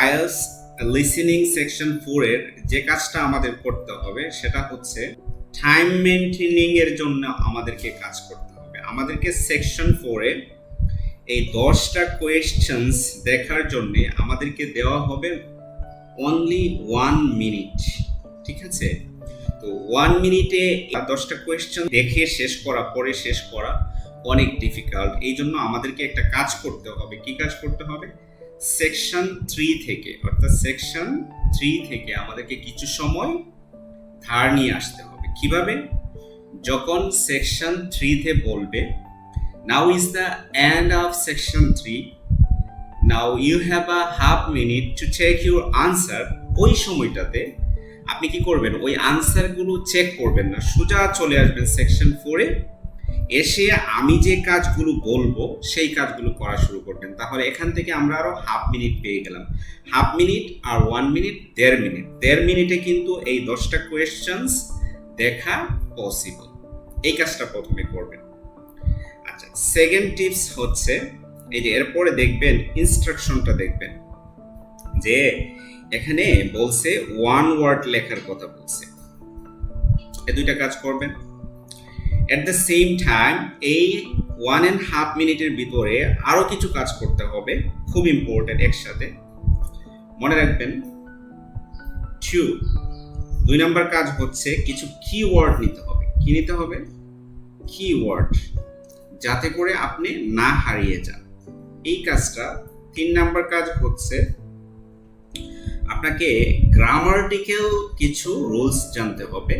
IELTS listening section ফোরের যে কাজটা আমাদের করতে হবে, সেটা হচ্ছে টাইম মেনটেনিং এর জন্য আমাদেরকে কাজ করতে হবে। আমাদেরকে সেকশন ফোরে এই দশটা কোয়েশ্চেন্স দেখার জন্য আমাদেরকে দেওয়া হবে অনলি ওয়ান মিনিট ঠিক আছে? তো ওয়ান মিনিটে দশটা কোয়েশ্চেন দেখে শেষ করা, পরে শেষ করা অনেক ডিফিকাল্ট এই জন্য আমাদেরকে একটা কাজ করতে হবে। কি কাজ করতে হবে? সেকশন থ্রি থেকে, অর্থাৎ সেকশন থ্রি থেকে আমাদেরকে কিছু সময় ধার নিয়ে আসতে হবে। কীভাবে? যখন সেকশন থ্রিতে বলবে now is the end of section three now you have a half minute to check your answer ওই সময়টাতে আপনি কি করবেন? ওই আনসারগুলো চেক করবেন না। সোজা চলে আসবেন সেকশন ফোরে এসে আমি যে কাজগুলো বলব, সেই কাজগুলো করা শুরু করবেন। তাহলে এখান থেকে আমরা আরও হাফ মিনিট পেয়ে গেলাম। হাফ মিনিট আর ওয়ান মিনিট দেড় মিনিট। দেড় মিনিটে কিন্তু এই দশটা কোয়েশ্চেন্স দেখা পসিবল এই কাজটা প্রথমে করবেন। আচ্ছা সেকেন্ড টিপস হচ্ছে, এই যে এরপরে দেখবেন ইনস্ট্রাকশনটা দেখবেন। যে এখানে বলছে ওয়ান ওয়ার্ড লেখার কথা বলছে। এই দুইটা কাজ করবেন। এট দ্য সেম টাইম এই ওয়ান অ্যান্ড হাফ মিনিটের ভিতরে আরও কিছু কাজ করতে হবে, খুব ইম্পর্টেন্ট একসাথে। মনে রাখবেন টু দুই নাম্বার কাজ হচ্ছে কিছু কিওয়ার্ড নিতে হবে। কি নিতে হবে? কিওয়ার্ড যাতে করে আপনি না হারিয়ে যান। এই কাজটা তিন নাম্বার কাজ হচ্ছে আপনাকে গ্রামার্টিক্যাল কিছু রুলস জানতে হবে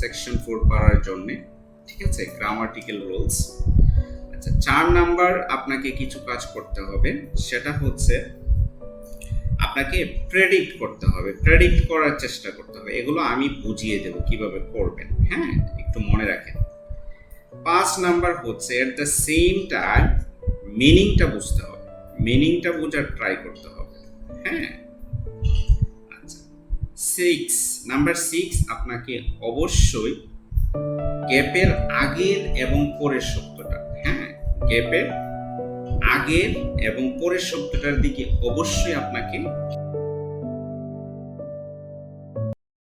সেকশন ফোর পারার জন্য। ঠিক আছে? গ্রামার্টিক্যাল রুলস আচ্ছা চার নাম্বার আপনাকে কিছু কাজ করতে হবে। সেটা হচ্ছে আপনাকে প্রেডিক্ট করতে হবে। প্রেডিক্ট করার চেষ্টা করতে হবে। এগুলো আমি বুঝিয়ে দেব কীভাবে করবেন। হ্যাঁ? একটু মনে রাখেন। পাঁচ নাম্বার হচ্ছে এট দ্য সেম টাইম মিনিংটা বুঝতে হবে। মিনিংটা বোঝার ট্রাই করতে হবে। হ্যাঁ? আচ্ছা সিক্স নাম্বার সিক্স আপনাকে অবশ্যই গ্যাপের আগের এবং পরের শব্দটা হ্যাঁ? গ্যাপের আগের এবং পরের শব্দটার দিকে অবশ্যই আপনাকে